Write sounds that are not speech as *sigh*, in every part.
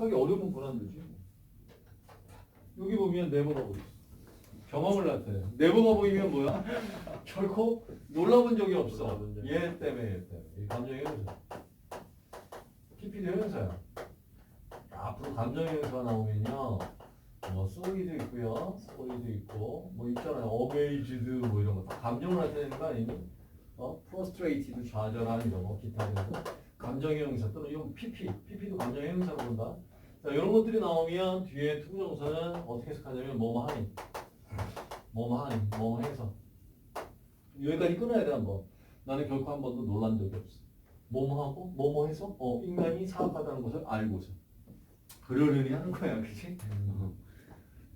해석하기 어려운 고난도지. 여기 보면 네버가 보여. 경험을 나타내. 네버가 보이면 뭐야? *laughs* 결코 놀라본 적이 없어. 얘 때문에 얘 때문에. 이 감정의 형사. PP도 형사야. 앞으로 감정의 형사가 나오면요. 뭐 쏘리도 있고요. 쏘리도 있고 뭐 있잖아요. 어메이즈드 뭐 이런 거 다 감정을 나타내는 거 아니니? 어? 프로스트레이티드 좌절한 이런 거 기타 이런 거. 감정의 형사 또는 이건 PP. PP도 감정의 형사로 본다. 자, 이런 것들이 나오면 뒤에 투부정사는 어떻게 해석하냐면 뭐뭐 하니. 뭐뭐 하니. 뭐뭐 해서. 여기까지 끊어야 돼 한번. 나는 결코 한 번도 놀란 적이 없어. 뭐뭐 하고 뭐뭐 해서 어 인간이 사악하다는 것을 알고서 그러려니 하는 거야, 그렇지?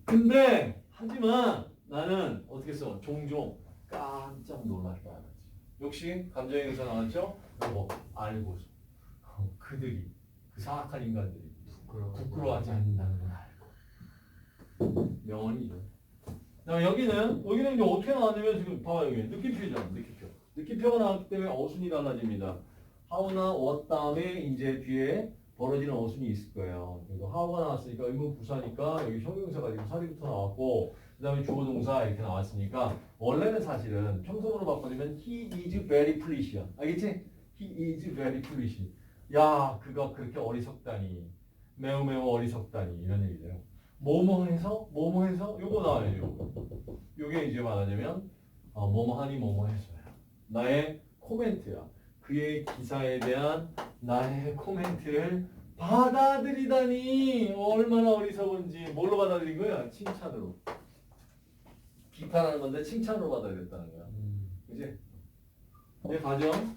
근데 하지만 나는 어떻게 써? 종종 깜짝 놀랐다. 그러지. 역시 감정의 형사 나왔죠? 뭐 알고서 어, 그들이 그 사악한 인간들이 부끄러워. 부끄러워 하지 않는다는 걸 알고 명언이죠. 자 여기는 여기는 이제 어떻게 나왔냐면 지금 봐봐 여기 느낌표잖아 느낌표. 느낌표가 나왔기 때문에 어순이 달라집니다. how나 what 다음에 이제 뒤에 벌어지는 어순이 있을 거예요. 그리고 how가 나왔으니까 의문 부사니까 여기 형용사가 지금 사리부터 나왔고 그다음에 주어 동사 이렇게 나왔으니까 원래는 사실은 평소문으로 바꿔주면 he is very foolish야. 알겠지? he is very foolish. 야 그가 그렇게 어리석다니 매우 매우 어리석다니 이런 얘기죠. 뭐뭐 해서 뭐뭐 해서 요거 나와요. 요거. 요게 이제 말하자면 어, 뭐뭐 하니 뭐뭐 해서야. 나의 코멘트야. 그의 기사에 대한 나의 코멘트를 받아들이다니 얼마나 어리석은지 뭘로 받아들인 거야? 칭찬으로. 비판하는 건데 칭찬으로 받아들였다는 거야. 음. 그지? 내 과정